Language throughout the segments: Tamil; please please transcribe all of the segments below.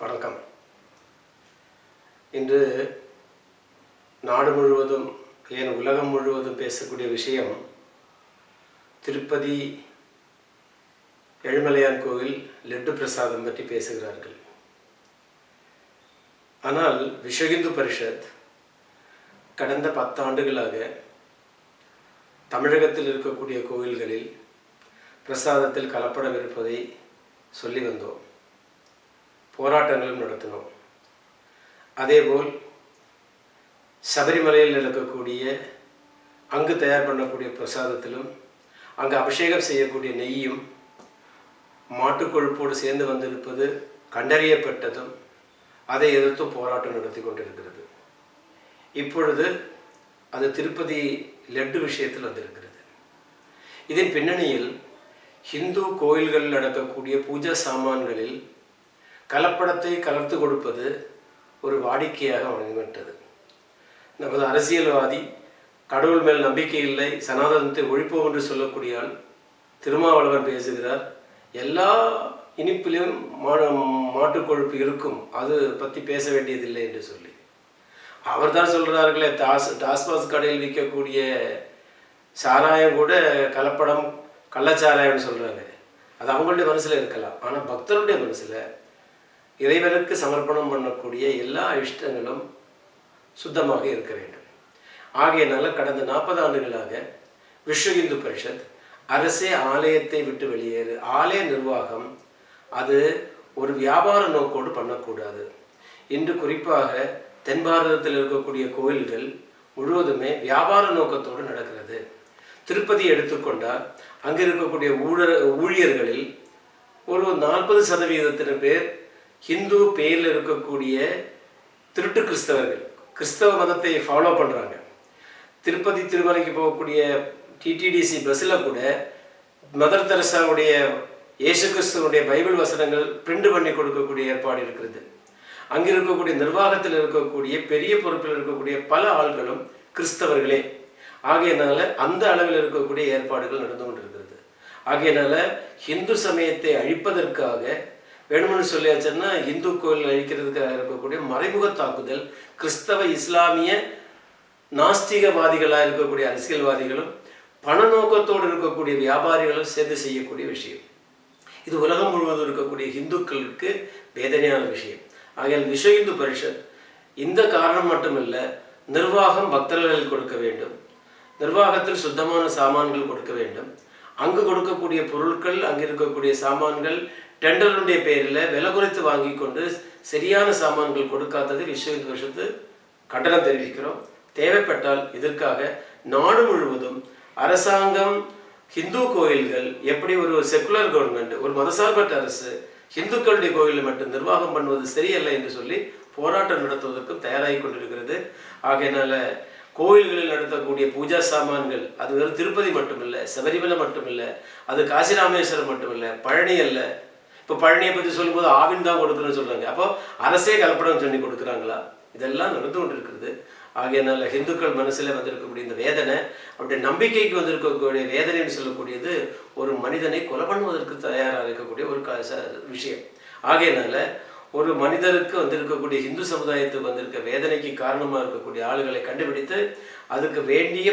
வணக்கம். இன்று நாடு முழுவதும் ஏன் உலகம் முழுவதும் பேசக்கூடிய விஷயம் திருப்பதி எழுமலையான் கோவில் லெட்டு பிரசாதம் பற்றி பேசுகிறார்கள். ஆனால் விஸ்வஹிந்து பரிஷத் கடந்த பத்தாண்டுகளாக தமிழகத்தில் இருக்கக்கூடிய கோவில்களில் பிரசாதத்தில் கலப்படம் இருப்பதை சொல்லி வந்தோம். போராட்டங்களும் நடத்தினோம். அதேபோல் சபரிமலையில் இருக்கக்கூடிய அங்கு தயார் பண்ணக்கூடிய பிரசாதத்திலும் அங்கு அபிஷேகம் செய்யக்கூடிய நெய்யும் மாட்டுக்கொழுப்போடு சேர்ந்து வந்திருப்பது கண்டறியப்பட்டதும் அதை எதிர்த்து போராட்டம் நடத்தி கொண்டிருக்கிறது. இப்பொழுது அது திருப்பதி லட்டு விஷயத்தில் வந்திருக்கிறது. இதன் பின்னணியில் ஹிந்து கோயில்களில் நடக்கக்கூடிய பூஜா சாமான்களில் கலப்படத்தை கலர்த்து கொடுப்பது ஒரு வாடிக்கையாக வழங்கப்பட்டது. நமது அரசியல்வாதி கடவுள் மேல் நம்பிக்கை இல்லை சனாதனத்தை ஒழிப்போம் என்று சொல்லக்கூடிய ஆள் திருமாவளவன் பேசுகிறார் எல்லா இனிப்பிலும் மா மாட்டுக் கொழுப்பு இருக்கும் அது பற்றி பேச வேண்டியதில்லை என்று சொல்லி. அவர் தான் சொல்கிறார்களே டாஸ் டாஸ்மாஸ் கடையில் விற்கக்கூடிய சாராயம் கூட கலப்படம் கள்ளச்சாராயம்னு சொல்கிறாங்க அது அவங்களுடைய மனசில் இருக்கலாம். ஆனால் பக்தருடைய மனசில் இறைவனுக்கு சமர்ப்பணம் பண்ணக்கூடிய எல்லா இஷ்டங்களும் சுத்தமாக இருக்க வேண்டும். ஆகையினால கடந்த நாற்பது ஆண்டுகளாக விஸ்வ இந்து பரிஷத் அரசே ஆலயத்தை விட்டு வெளியேறு ஆலய நிர்வாகம் அது ஒரு வியாபார நோக்கோடு பண்ணக்கூடாது. இன்று குறிப்பாக தென் பாரதத்தில் இருக்கக்கூடிய கோயில்கள் முழுவதுமே வியாபார நோக்கத்தோடு நடக்கிறது. திருப்பதி எடுத்துக்கொண்டால் அங்கே இருக்கக்கூடிய ஊழ ஊழியர்களில் ஒரு நாற்பது சதவீதத்தின பேர் ஹிந்து பேரில் இருக்கக்கூடிய திருட்டு கிறிஸ்தவர்கள். கிறிஸ்தவ மதத்தை ஃபாலோ பண்ணுறாங்க திருப்பதி திருமலைக்கு போகக்கூடிய டிடிடிசி பஸ்ஸில் கூட மதர் தெரசாவுடைய இயேசு கிறிஸ்துவனுடைய பைபிள் வசனங்கள் பிரிண்ட் பண்ணி கொடுக்கக்கூடிய ஏற்பாடு இருக்கிறது. அங்கே இருக்கக்கூடிய நிர்வாகத்தில் இருக்கக்கூடிய பெரிய பொறுப்பில் இருக்கக்கூடிய பல ஆள்களும் கிறிஸ்தவர்களே. ஆகையினால அந்த அளவில் இருக்கக்கூடிய ஏற்பாடுகள் நடந்து கொண்டிருக்கிறது. ஆகையினால ஹிந்து சமயத்தை அழிப்பதற்காக வேணும்னு சொல்லியாச்சுன்னா இந்து கோயில் அழிக்கிறதுக்காக இருக்கக்கூடிய மறைமுக தாக்குதல் கிறிஸ்தவ இஸ்லாமிய நாஸ்திகவாதிகளாக இருக்கக்கூடிய அரசியல்வாதிகளும் பண நோக்கத்தோடு இருக்கக்கூடிய வியாபாரிகளும் சேர்ந்து செய்யக்கூடிய விஷயம். இது உலகம் முழுவதும் இருக்கக்கூடிய இந்துக்களுக்கு வேதனையான விஷயம். ஆகையால் விஸ்வ இந்து பரிஷத் இந்த காரணம் மட்டுமல்ல நிர்வாகம் பக்தர்கள் கொடுக்க வேண்டும். நிர்வாகத்தில் சுத்தமான சாமான்கள் கொடுக்க வேண்டும். அங்கு கொடுக்கக்கூடிய பொருட்கள் அங்கு இருக்கக்கூடிய சாமான்கள் டெண்டருடைய பேரில் விலை குறைத்து வாங்கி கொண்டு சரியான சாமான்கள் கொடுக்காதது விஸ்வ இந்து பரிஷத்து கண்டனம் தெரிவிக்கிறோம். தேவைப்பட்டால் இதற்காக நாடு முழுவதும் அரசாங்கம் ஹிந்து கோயில்கள் எப்படி ஒரு செக்குலர் கவர்மெண்ட் ஒரு மதசார்பற்ற அரசு ஹிந்துக்களுடைய கோயிலில் மட்டும் நிர்வாகம் பண்ணுவது சரியல்ல என்று சொல்லி போராட்டம் நடத்துவதற்கும் தயாராகி கொண்டிருக்கிறது. ஆகையினால கோயில்களில் நடத்தக்கூடிய பூஜா சாமான்கள் அது வெறும் திருப்பதி மட்டுமில்லை சபரிமலை மட்டுமில்லை அது காசி ராமேஸ்வரம் மட்டுமில்லை பழனி அல்ல இப்போ பழனியை பற்றி சொல்லும்போது ஆவின் தான் கொடுக்குறேன்னு சொல்கிறாங்க அப்போ அரசே கலப்படம் சொல்லி கொடுக்குறாங்களா? இதெல்லாம் நடந்து கொண்டு இருக்கிறது ஆகையனால ஹிந்துக்கள் மனசில் வந்திருக்கக்கூடிய இந்த வேதனை அவருடைய நம்பிக்கைக்கு வந்திருக்கக்கூடிய வேதனைன்னு சொல்லக்கூடியது ஒரு மனிதனை கொலை பண்ணுவதற்கு தயாராக இருக்கக்கூடிய ஒரு க விஷயம். ஆகையினால ஒரு மனிதருக்கு வந்திருக்கக்கூடிய இந்து சமுதாயத்துக்கு வந்திருக்க வேதனைக்கு காரணமாக இருக்கக்கூடிய ஆளுகளை கண்டுபிடித்து அதுக்கு வேண்டிய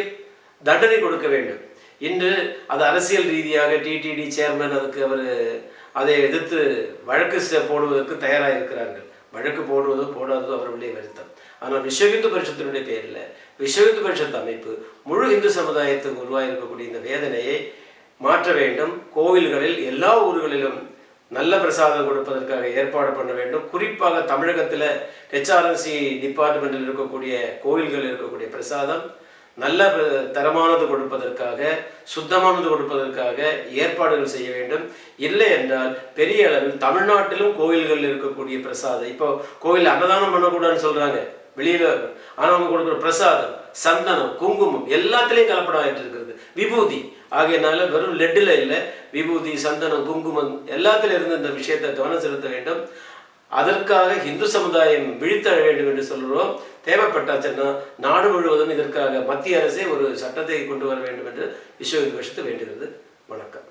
தண்டனை கொடுக்க வேண்டும். இன்று அது அரசியல் ரீதியாக டிடிடி சேர்மன் அதுக்கு அவர் அதை எதிர்த்து வழக்கு போடுவதற்கு தயாராக இருக்கிறார்கள் வழக்கு போடுவதோ போடாததோ அவர்களுடைய வருத்தம். ஆனால் விஸ்வஹிந்து பரிஷத்தினுடைய பேரில் விஸ்வஹிந்து பரிஷத்து பரிஷத் அமைப்பு முழு இந்து சமுதாயத்துக்கு உருவாகிருக்கக்கூடிய இந்த வேதனையை மாற்ற வேண்டும். கோவில்களில் எல்லா ஊர்களிலும் நல்ல பிரசாதம் கொடுப்பதற்காக ஏற்பாடு பண்ண வேண்டும். குறிப்பாக தமிழகத்தில் ஹெச்ஆர்என்சி டிபார்ட்மெண்ட்டில் இருக்கக்கூடிய கோவில்கள் இருக்கக்கூடிய பிரசாதம் நல்ல தரமானது கொடுப்பதற்காக சுத்தமானது கொடுப்பதற்காக ஏற்பாடுகள் செய்ய வேண்டும். இல்லை என்றால் பெரிய அளவில் தமிழ்நாட்டிலும் கோயில்களில் இருக்கக்கூடிய பிரசாதம். இப்போ கோயில் அன்னதானம் பண்ணக்கூடாதுன்னு சொல்கிறாங்க வெளியில். ஆனால் அவங்க கொடுக்குற பிரசாதம் சந்தனம் குங்குமம் எல்லாத்துலேயும் கலப்படம் இருக்கிறது. விபூதி. ஆகையனால வெறும் லெட்டில் இல்லை விபூதி சந்தனம் குங்குமம் எல்லாத்துல இருந்து இந்த விஷயத்தை கவனம் செலுத்த வேண்டும். அதற்காக இந்து சமுதாயம் விழித்தழ வேண்டும் என்று சொல்கிறோம் தேவைப்பட்டாச்சுன்னா நாடு முழுவதும் இதற்காக மத்திய அரசே ஒரு சட்டத்தை கொண்டு வர வேண்டும் என்று விஸ்வ இந்து வேண்டுகிறது. வணக்கம்.